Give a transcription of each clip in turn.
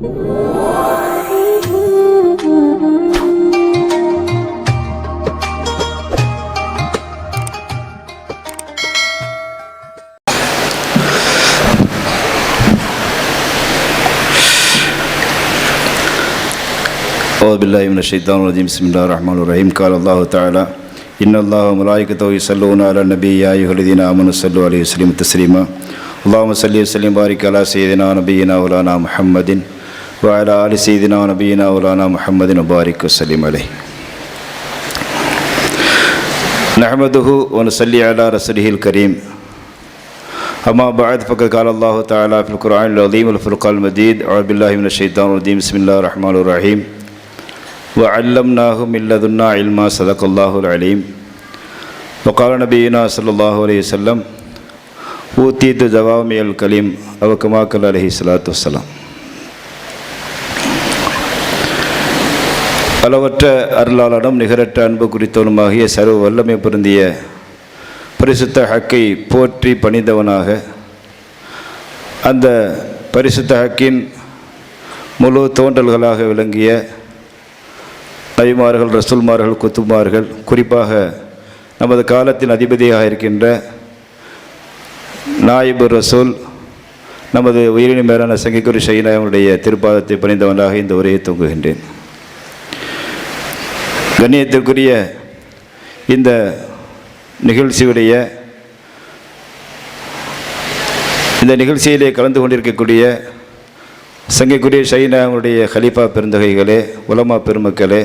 أعوذ بالله من الشيطان الرجيم بسم الله الرحمن الرحيم قال الله تعالى إن الله وملائكته يصلون على النبي يا أيها الذين آمنوا صلوا عليه وسلموا تسليما اللهم صل وسلم وبارك على سيدنا ونبينا مولانا محمد وعلى آل سيدنا ونبينا ولانا محمد وبارك وسلم عليه. نحمده ونصلي على رسوله الكريم. أما بعد فقد قال الله تعالى في القرآن العظيم والفرقان المجيد أعوذ بالله من الشيطان الرجيم. بسم الله الرحمن الرحيم. وعلمناه من لدنا علما صدق الله العليم. وقال نبينا صلى الله عليه وسلم أوتيت جوامع الكلم أو كما قال عليه الصلاة والسلام. அளவற்ற அருளாளனும் நிகரற்ற அன்பு குறித்தவனுமாகிய சர்வ வல்லமை பொருந்திய பரிசுத்த ஹக்கை போற்றி பணிந்தவனாக அந்த பரிசுத்த ஹக்கின் முழு தோன்றல்களாக விளங்கிய நபிமார்கள் ரசூல்மார்கள் குத்துமார்கள் குறிப்பாக நமது காலத்தின் அதிபதியாக இருக்கின்ற நாயிபு ரசூல் நமது உயிரின மேலான சங்கிக்குரி ஷைனாவுடைய திருப்பாதத்தை பணிந்தவனாக இந்த உரையை தூங்குகின்றேன் கண்ணியத்திற்குரிய இந்த நிகழ்ச்சியுடைய இந்த நிகழ்ச்சியிலே கலந்து கொண்டிருக்கக்கூடிய சங்கைக்குரிய ஷைனாவுடைய ஹலிஃபா பெருந்தகைகளே உலமா பெருமக்களே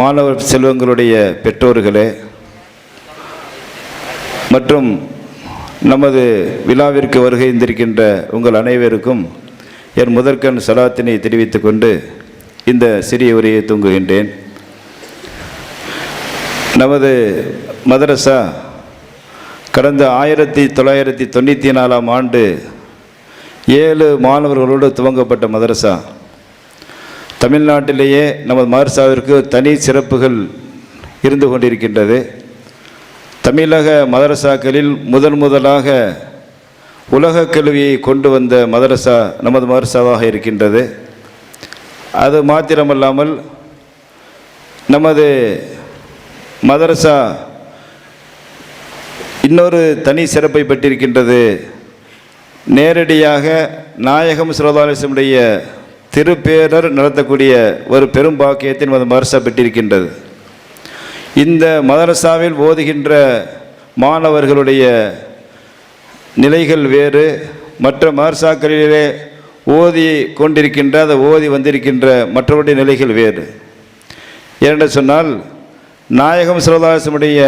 மாணவர் செல்வங்களுடைய பெற்றோர்களே மற்றும் நமது விழாவிற்கு வருகை இருந்திருக்கின்ற உங்கள் அனைவருக்கும் என் முதற்கண் சலாத்தினை தெரிவித்துக்கொண்டு இந்த சிறிய உரையை தூங்குகின்றேன். நமது மதரசா கடந்த ஆயிரத்தி தொள்ளாயிரத்தி தொண்ணூற்றி நாலாம் ஆண்டு ஏழு மாணவர்களோடு துவங்கப்பட்ட மதரசா தமிழ்நாட்டிலேயே நமது மதரசாவிற்கு தனி சிறப்புகள் இருந்து கொண்டிருக்கின்றது. தமிழக மதரசாக்களில் முதன் முதலாக உலக கல்வியை கொண்டு வந்த மதரசா நமது மதரசாவாக இருக்கின்றது. அது மாத்திரமல்லாமல் நமது மதரசா இன்னொரு தனி சிறப்பை பெற்றிருக்கின்றது. நேரடியாக நாயகம் சுரதாலேசனுடைய திருப்பேரர் நடத்தக்கூடிய ஒரு பெரும் பாக்கியத்தின் நமது மதரசா பெற்றிருக்கின்றது. இந்த மதரசாவில் ஓதுகின்ற மாணவர்களுடைய நிலைகள் வேறு. மற்ற மதரசாக்களிலே ஓதி கொண்டிருக்கின்ற அதை ஓதி வந்திருக்கின்ற மற்றவருடைய நிலைகள் வேறு. ஏனென்று சொன்னால் நாயகம் சிவதாசனுடைய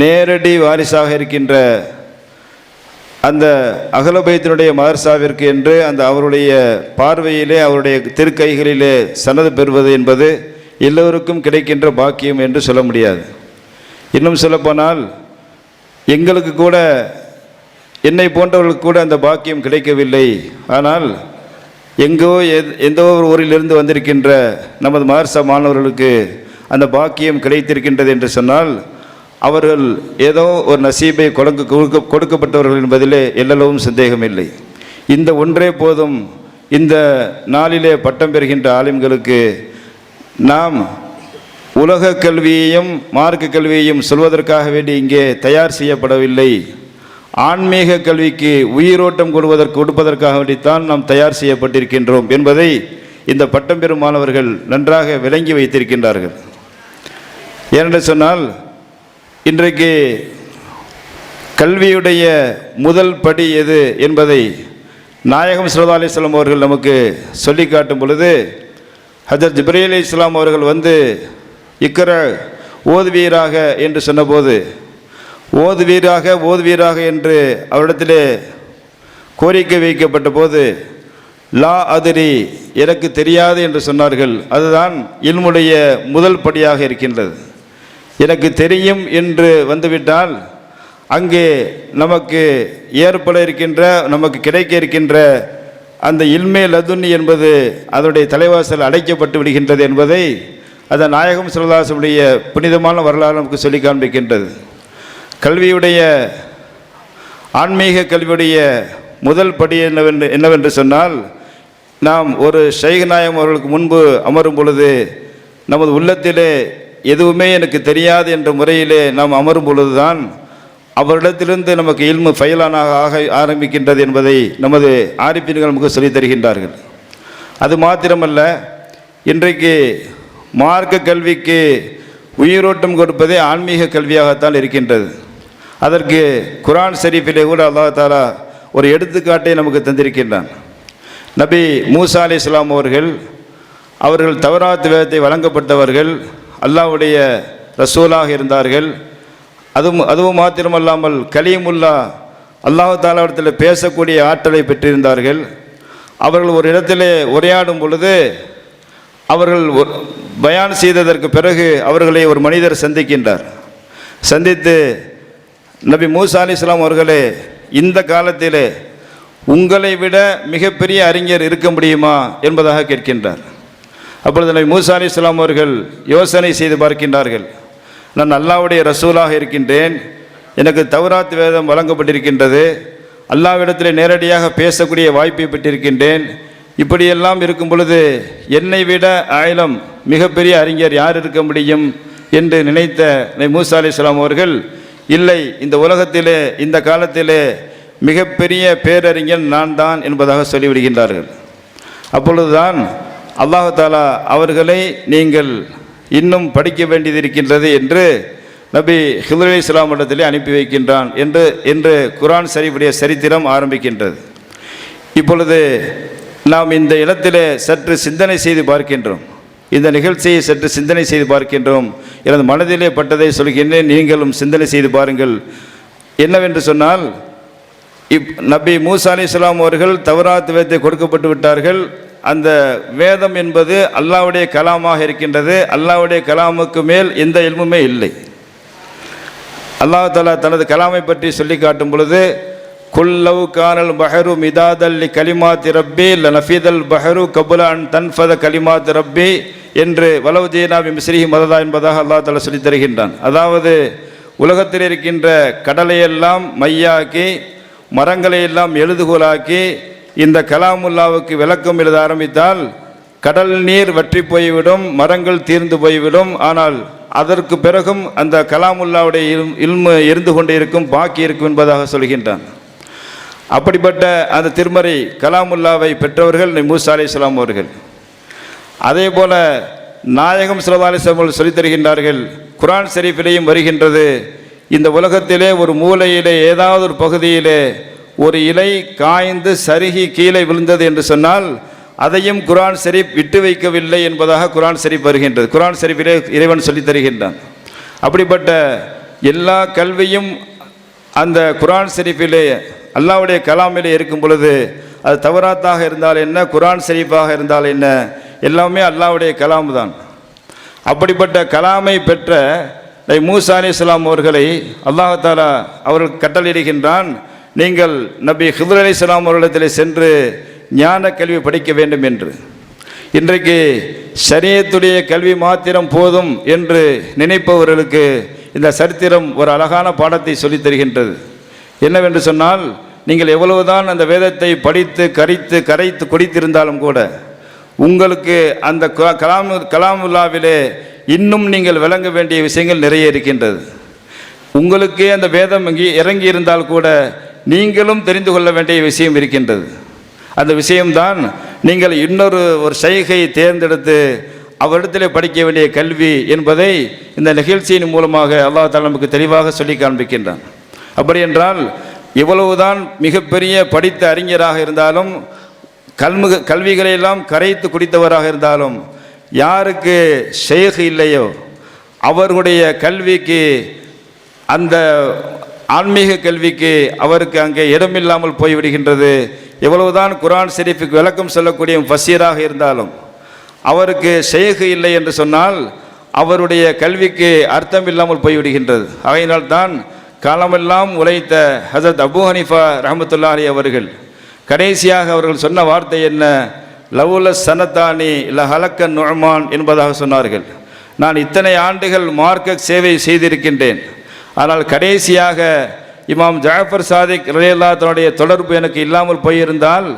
நேரடி வாரிசாக இருக்கின்ற அந்த அகலபயத்தினுடைய மதர்சாவிற்கு என்று அந்த அவருடைய பார்வையிலே அவருடைய திருக்கைகளிலே சனது பெறுவது என்பது எல்லோருக்கும் கிடைக்கின்ற பாக்கியம் என்று சொல்ல முடியாது. இன்னும் சொல்லப்போனால் எங்களுக்கு கூட என்னை போன்றவர்களுக்கு கூட அந்த பாக்கியம் கிடைக்கவில்லை. ஆனால் எங்கோ எந்த ஒரு ஊரிலிருந்து வந்திருக்கின்ற நமது மதர்சா மாணவர்களுக்கு அந்த பாக்கியம் கிடைத்திருக்கின்றது என்று சொன்னால் அவர்கள் ஏதோ ஒரு நசீபை கொடுக்க கொடுக்க கொடுக்கப்பட்டவர்கள் என்பதிலே எல்லளவும் சந்தேகமில்லை. இந்த ஒன்றே போதும் இந்த நாளிலே பட்டம் பெறுகின்ற ஆலிம்களுக்கு நாம் உலக கல்வியையும் மார்க்க கல்வியையும் சொல்வதற்காக வேண்டி இங்கே தயார் செய்யப்படவில்லை. ஆன்மீக கல்விக்கு உயிரோட்டம் கொடுவதற்கு கொடுப்பதற்காக வேண்டித்தான் நாம் தயார் செய்யப்பட்டிருக்கின்றோம் என்பதை இந்த பட்டம் பெறும் மாணவர்கள் நன்றாக விளங்கி வைத்திருக்கின்றார்கள். ஏனென்று சொன்னால் இன்றைக்கு கல்வியுடைய முதல் படி எது என்பதை நாயகம் சல்லா அலிஸ்லாம் அவர்கள் நமக்கு சொல்லி காட்டும் பொழுது ஹஜர் ஜிப்ரி அலி இஸ்லாம் அவர்கள் வந்து இக்கர ஓதுவீராக என்று சொன்னபோது ஓதுவீராக ஓதுவீராக என்று அவரிடத்திலே கோரிக்கை வைக்கப்பட்ட போது லா அதிரி எனக்கு தெரியாது என்று சொன்னார்கள். அதுதான் இல்முடைய முதல் படியாக இருக்கின்றது. எனக்கு தெரியும் என்று வந்துவிட்டால் அங்கே நமக்கு ஏற்பட இருக்கின்ற நமக்கு கிடைக்க இருக்கின்ற அந்த இல்மே லதுன்னி என்பது அதனுடைய தலைவாசல் அடைக்கப்பட்டு விடுகின்றது என்பதை அந்த நாயகம் சிவதாசனுடைய புனிதமான வரலாறு நமக்கு சொல்லி காண்பிக்கின்றது. கல்வியுடைய ஆன்மீக கல்வியுடைய முதல் படி என்னவென்று என்னவென்று சொன்னால் நாம் ஒரு ஷைக் நாயம் அவர்களுக்கு முன்பு அமரும் பொழுது நமது உள்ளத்திலே எதுவுமே எனக்கு தெரியாது என்ற முறையிலே நாம் அமரும் பொழுதுதான் அவரிடத்திலிருந்து நமக்கு இல்மு ஃபைலானாக ஆக ஆரம்பிக்கின்றது என்பதை நமது ஆரிப்பின்கள் நமக்கு சொல்லித் தருகின்றார்கள். அது மாத்திரமல்ல இன்றைக்கு மார்க்க கல்விக்கு உயிரோட்டம் கொடுப்பதே ஆன்மீக கல்வியாகத்தான் இருக்கின்றது. அதற்கு குரான் ஷெரீஃபிலே கூட அல்லா தாலா ஒரு எடுத்துக்காட்டை நமக்கு தந்திருக்கின்றான். நபி மூசா அலி இஸ்லாம் அவர்கள் அவர்கள் தவறாத்து வேதத்தை வழங்கப்பட்டவர்கள் அல்லாஹ்வுடைய ரசூலாக இருந்தார்கள். அதுவும் அதுவும் மாத்திரமல்லாமல் கலியமுல்லா அல்லாஹு தாலாவிடத்தில் பேசக்கூடிய ஆற்றலை பெற்றிருந்தார்கள். அவர்கள் ஒரு இடத்திலே உரையாடும் பொழுது அவர்கள் பயான் செய்ததற்கு பிறகு அவர்களை ஒரு மனிதர் சந்திக்கின்றார். சந்தித்து நபி மூசா அலி இஸ்லாம் அவர்களே இந்த காலத்திலே உங்களை விட மிகப்பெரிய அறிஞர் இருக்க முடியுமா என்பதாக கேட்கின்றார். அப்பொழுது மூசா அலி இஸ்லாம் அவர்கள் யோசனை செய்து பார்க்கின்றார்கள். நான் அல்லாஹ்வுடைய ரசூலாக இருக்கின்றேன். எனக்கு தௌராத் வேதம் வழங்கப்பட்டிருக்கின்றது. அல்லாவிடத்தில் நேரடியாக பேசக்கூடிய வாய்ப்பை பெற்றிருக்கின்றேன். இப்படியெல்லாம் இருக்கும் பொழுது என்னை விட ஆயிலம் மிகப்பெரிய அறிஞர் யார் இருக்க முடியும் என்று நினைத்த மூசா அலி இஸ்லாம் அவர்கள் இல்லை இந்த உலகத்திலே இந்த காலத்திலே மிகப்பெரிய பேரறிஞன் நான் தான் என்பதாக சொல்லிவிடுகின்றார்கள். அப்பொழுதுதான் அல்லாஹு தாலா அவர்களை நீங்கள் இன்னும் படிக்க வேண்டியது இருக்கின்றது என்று நபி ஹிதுர் இஸ்லாம் இடத்திலே அனுப்பி வைக்கின்றான் என்று என்று குரான் சரிபுடைய சரித்திரம் ஆரம்பிக்கின்றது. இப்பொழுது நாம் இந்த இடத்திலே சற்று சிந்தனை செய்து பார்க்கின்றோம். இந்த நிகழ்ச்சியை சற்று சிந்தனை செய்து பார்க்கின்றோம். எனது மனதிலே பட்டதை சொல்கின்றேன். நீங்களும் சிந்தனை செய்து பாருங்கள். என்னவென்று சொன்னால் இப் நபி மூசா அலி இஸ்லாம் அவர்கள் தவறாத்து வேதத்தை கொடுக்கப்பட்டு விட்டார்கள். அந்த வேதம் என்பது அல்லாஹ்வுடைய கலாமாக இருக்கின்றது. அல்லாஹ்வுடைய கலாமுக்கு மேல் எந்த இல்முமே இல்லை. அல்லாஹ் தலா தனது கலாமை பற்றி சொல்லி காட்டும் பொழுது குல்லவு கானல் பஹரு மிதாதல்லி கலிமாத் ரப்பி லனஃபீதல் பஹரு கபுல அன் தன்ஃபத கலிமா ரப்பி என்று வலவு ஜீனாபி மிஸ்ரிஹி மததா என்பதாக அல்லாஹ் தலா சொல்லித் தருகின்றான். அதாவது உலகத்தில் இருக்கின்ற கடலையெல்லாம் மையாக்கி மரங்களை எல்லாம் எழுதுகோலாக்கி இந்த கலாமுல்லாவுக்கு விளக்கம் எழுத ஆரம்பித்தால் கடல் நீர் வற்றி போய்விடும் மரங்கள் தீர்ந்து போய்விடும் ஆனால் அதற்கு பிறகும் அந்த கலாமுல்லாவுடைய இல் இல்மு இருந்து கொண்டே இருக்கும் பாக்கி இருக்கும் என்பதாக சொல்கின்றான். அப்படிப்பட்ட அந்த திருமறை கலாமுல்லாவை பெற்றவர்கள் மூசா அலி இஸ்லாம் அவர்கள். அதே போல நாயகம் ஸல்லல்லாஹு அலைஹி அவர்கள் சொல்லித் தருகின்றார்கள் குரான் ஷரீஃபிலேயும் வருகின்றது இந்த உலகத்திலே ஒரு மூலையிலே ஏதாவது ஒரு பகுதியிலே ஒரு இலை காய்ந்து சருகி கீழே விழுந்தது என்று சொன்னால் அதையும் குர்ஆன் ஷெரீப் விட்டு வைக்கவில்லை என்பதாக குரான் ஷெரீப் வருகின்றது. குரான் ஷரீஃபிலே இறைவன் சொல்லித் தருகின்றான். அப்படிப்பட்ட எல்லா கல்வியும் அந்த குரான் ஷெரீஃபிலே அல்லாஹ்வுடைய கலாமிலே இருக்கும் பொழுது அது தவறாத்தாக இருந்தால் என்ன குரான் ஷெரீஃபாக இருந்தால் என்ன எல்லாமே அல்லாவுடைய கலாம் தான் அப்படிப்பட்ட கலாமை பெற்ற மூசா அலி இஸ்லாம் அவர்களை அல்லாஹ் தாலா அவர்கள் கட்டளையிடுகின்றான் நீங்கள் நபி ஹிதர் அலி இஸ்லாம் அவர்களிடத்தில் சென்று ஞான கல்வி படிக்க வேண்டும் என்று. இன்றைக்கு சரியத்துடைய கல்வி மாத்திரம் போதும் என்று நினைப்பவர்களுக்கு இந்த சரித்திரம் ஒரு அழகான பாடத்தை சொல்லித் தருகின்றது. என்னவென்று சொன்னால் நீங்கள் எவ்வளவுதான் அந்த வேதத்தை படித்து கரைத்து கரைத்து குடித்திருந்தாலும் கூட உங்களுக்கு அந்த க- கலாம் கலாமுல்லாவிலே இன்னும் நீங்கள் விளங்க வேண்டிய விஷயங்கள் நிறைய இருக்கின்றது. உங்களுக்கே அந்த வேதம் இறங்கி இருந்தால் கூட நீங்களும் தெரிந்து கொள்ள வேண்டிய விஷயம் இருக்கின்றது. அந்த விஷயம்தான் நீங்கள் இன்னொரு ஒரு சைகை தேர்ந்தெடுத்து அவரிடத்தில் படிக்க வேண்டிய கல்வி என்பதை இந்த நிகழ்ச்சியின் மூலமாக அல்லாஹ் தாலா நமக்கு தெளிவாக சொல்லி காண்பிக்கின்றான். அப்படி என்றால் இவ்வளவுதான் மிகப்பெரிய படித்த அறிஞராக இருந்தாலும் கல்முக கல்விகளையெல்லாம் கரைத்து குடித்தவராக இருந்தாலும் யாருக்கு ஷேக் இல்லையோ அவர்களுடைய கல்விக்கு அந்த ஆன்மீக கல்விக்கு அவருக்கு அங்கே இடமில்லாமல் போய்விடுகின்றது. எவ்வளவுதான் குரான் ஷெரீஃபுக்கு விளக்கம் சொல்லக்கூடிய ஃபசீராக இருந்தாலும் அவருக்கு ஷேக் இல்லை என்று சொன்னால் அவருடைய கல்விக்கு அர்த்தம் இல்லாமல் போய்விடுகின்றது. ஆகையினால் தான் காலமெல்லாம் உழைத்த ஹசரத் அபூ ஹனிஃபா ரஹமத்துல்லா அலி அவர்கள் கடைசியாக அவர்கள் சொன்ன வார்த்தை என்ன? லவுல சனத்தானி இல்ல ஹலக்க நுழமான் என்பதாக சொன்னார்கள். நான் இத்தனை ஆண்டுகள் மார்க்க சேவை செய்திருக்கின்றேன். ஆனால் கடைசியாக இமாம் ஜாஃபர் சாதிக் ரலியல்லாஹு தொடர்பு எனக்கு இல்லாமல் போயிருந்தால்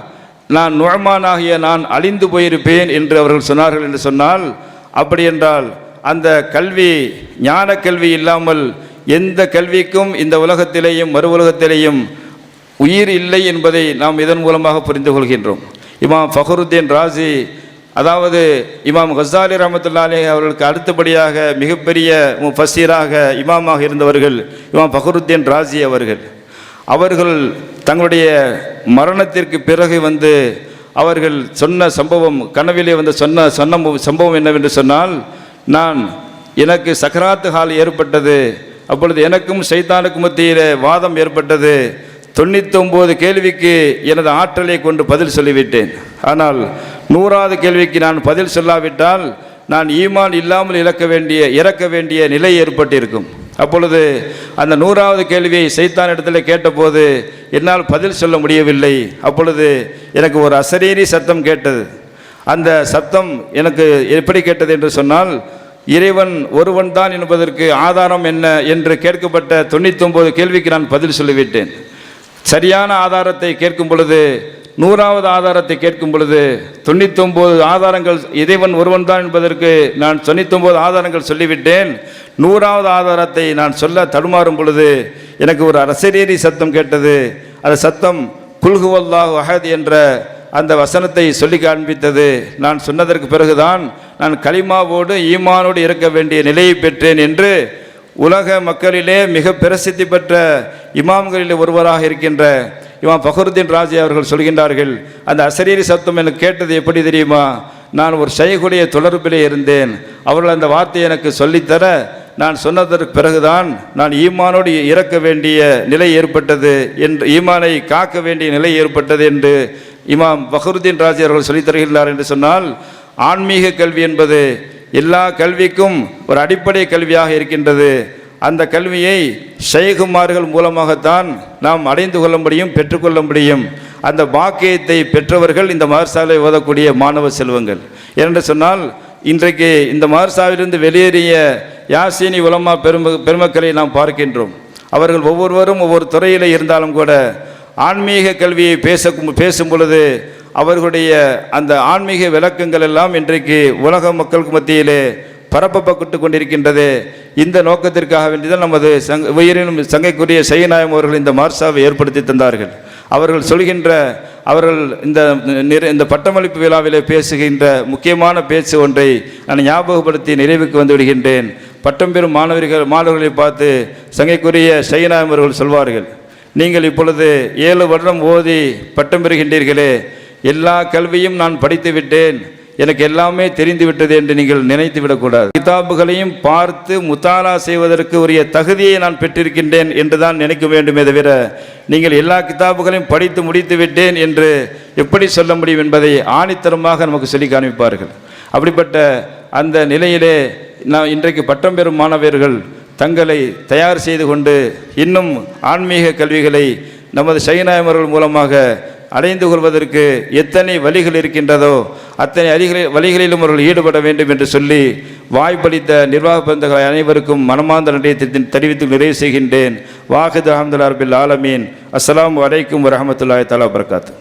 நான் நுழமானாகிய நான் அழிந்து போயிருப்பேன் என்று அவர்கள் சொன்னார்கள் என்று சொன்னால் அப்படி என்றால் அந்த கல்வி ஞான கல்வி இல்லாமல் எந்த கல்விக்கும் இந்த உலகத்திலேயும் மறு உலகத்திலேயும் உயிர் இல்லை என்பதை நாம் இதன் மூலமாக புரிந்து கொள்கின்றோம். இமாம் ஃபஹருத்தீன் ராசி அதாவது இமாம் ஹசாலி ரஹமத்துல்லாலே அவர்களுக்கு அடுத்தபடியாக மிகப்பெரிய ஃபசீராக இமாமாக இருந்தவர்கள் இமாம் ஃபஹருத்தீன் ராஜி அவர்கள். அவர்கள் தங்களுடைய மரணத்திற்கு பிறகு வந்து அவர்கள் சொன்ன சம்பவம் கனவிலே வந்து சொன்ன சொன்ன சம்பவம் என்னவென்று சொன்னால் நான் எனக்கு சக்கராத்து ஹால் ஏற்பட்டது அப்பொழுது எனக்கும் சைத்தானுக்கும் மத்தியிலே வாதம் ஏற்பட்டது தொண்ணூத்தொம்பது கேள்விக்கு எனது ஆற்றலை கொண்டு பதில் சொல்லிவிட்டேன். ஆனால் நூறாவது கேள்விக்கு நான் பதில் சொல்லாவிட்டால் நான் ஈமான் இல்லாமல் இழக்க வேண்டிய இறக்க வேண்டிய நிலை ஏற்பட்டிருக்கும். அப்பொழுது அந்த நூறாவது கேள்வியை சைத்தான் இடத்துல கேட்டபோது என்னால் பதில் சொல்ல முடியவில்லை. அப்பொழுது எனக்கு ஒரு அசரீரி சத்தம் கேட்டது. அந்த சத்தம் எனக்கு எப்படி கேட்டது என்று சொன்னால் இறைவன் ஒருவன் தான் என்பதற்கு ஆதாரம் என்ன என்று கேட்கப்பட்ட தொண்ணூத்தொம்பது கேள்விக்கு நான் பதில் சொல்லிவிட்டேன். சரியான ஆதாரத்தை கேட்கும் பொழுது நூறாவது ஆதாரத்தை கேட்கும் பொழுது தொண்ணூத்தொம்பது ஆதாரங்கள் இறைவன் ஒருவன் தான் என்பதற்கு நான் தொண்ணூத்தொம்பது ஆதாரங்கள் சொல்லிவிட்டேன். நூறாவது ஆதாரத்தை நான் சொல்ல தடுமாறும் பொழுது எனக்கு ஒரு அரசரேரி சத்தம் கேட்டது. அந்த சத்தம் குல்குவல்லாஹ் அஹத் என்ற அந்த வசனத்தை சொல்லி காண்பித்தது. நான் சொன்னதற்கு பிறகுதான் நான் கலிமாவோடு ஈமானோடு இருக்க வேண்டிய நிலையை பெற்றேன் என்று உலக மக்களிலே மிக பிரசித்தி பெற்ற இமாம்களில் ஒருவராக இருக்கின்ற இமாம் ஃபஹருத்தீன் ராஜி அவர்கள் சொல்கின்றார்கள் அந்த அசரீரி சத்தம் எனக்கு கேட்டது எப்படி தெரியுமா? நான் ஒரு ஷைகுடைய தொடர்பிலே இருந்தேன். அவர்கள் அந்த வார்த்தையை எனக்கு சொல்லித்தர நான் சொன்னதற்கு பிறகுதான் நான் ஈமானோடு இறக்க வேண்டிய நிலை ஏற்பட்டது என்று ஈமானை காக்க வேண்டிய நிலை ஏற்பட்டது என்று இமாம் ஃபஹருத்தீன் ராஜி அவர்கள் சொல்லித் தருகிறார் என்று சொன்னால் ஆன்மீக கல்வி என்பது எல்லா கல்விக்கும் ஒரு அடிப்படை கல்வியாக இருக்கின்றது. அந்த கல்வியை ஷைகுமார்கள் மூலமாகத்தான் நாம் அடைந்து கொள்ள முடியும் பெற்றுக்கொள்ள முடியும் அந்த பாக்கியத்தை பெற்றவர்கள் இந்த மதர்சாலை ஓதக்கூடிய மாணவ செல்வங்கள். ஏனென்று சொன்னால் இன்றைக்கு இந்த மதர்சாவிலிருந்து வெளியேறிய யாசினி உலமா பெரும பெருமக்களை நாம் பார்க்கின்றோம். அவர்கள் ஒவ்வொருவரும் ஒவ்வொரு துறையில் இருந்தாலும் கூட ஆன்மீக கல்வியை பேச பேசும் பொழுது அவர்களுடைய அந்த ஆன்மீக விளக்கங்கள் எல்லாம் இன்றைக்கு உலக மக்களுக்கு மத்தியிலே பரப்பப்பட்டு கொண்டிருக்கின்றது. இந்த நோக்கத்திற்காக வேண்டிதான் நமது சங்க உயிரினும் சங்கைக்குரிய செய்யநாயம் அவர்கள் இந்த மார்சாவை ஏற்படுத்தி தந்தார்கள். அவர்கள் சொல்கின்ற அவர்கள் இந்த நிற- இந்த பட்டமளிப்பு விழாவிலே பேசுகின்ற முக்கியமான பேச்சு ஒன்றை நான் ஞாபகப்படுத்தி நிறைவுக்கு வந்து விடுகின்றேன். பட்டம் பெறும் மாணவர்கள் மாணவர்களை பார்த்து சங்கைக்குரிய செய்யநாயம் அவர்கள் சொல்வார்கள் நீங்கள் இப்பொழுது ஏழு வருடம் ஓதி பட்டம் பெறுகின்றீர்களே எல்லா கல்வியும் நான் படித்து விட்டேன். எனக்கு எல்லாமே தெரிந்து விட்டது என்று நீங்கள் நினைத்து விடக்கூடாது. கிதாபுகளையும் பார்த்து முத்தாலா செய்வதற்கு உரிய தகுதியை நான் பெற்றிருக்கின்றேன் என்று தான் நினைக்க வேண்டுமே தவிர நீங்கள் எல்லா கிதாபுகளையும் படித்து முடித்து விட்டேன் என்று எப்படி சொல்ல முடியும் என்பதை ஆணித்தரமாக நமக்கு சொல்லி காண்பிப்பார்கள். அப்படிப்பட்ட அந்த நிலையிலே நான் இன்றைக்கு பட்டம் பெறும் மாணவர்கள் தங்களை தயார் செய்து கொண்டு இன்னும் ஆன்மீக கல்விகளை நமது சைனாயமர்கள் மூலமாக அடைந்து கொள்வதற்கு எத்தனை வழிகள் இருக்கின்றதோ அத்தனை அதிகளில் வழிகளிலும் அவர்கள் ஈடுபட வேண்டும் என்று சொல்லி வாய்ப்பளித்த நிர்வாக பந்தங்கள் அனைவருக்கும் மனமார்ந்த நன்றியை தெரிவித்து நிறைவு செய்கின்றேன். வாஹித் அஹமதுல்லா ரபில் ஆலமீன். அஸ்லாம் வலைக்கும் வரஹமத்துல்லாஹி தலா பரகாத்து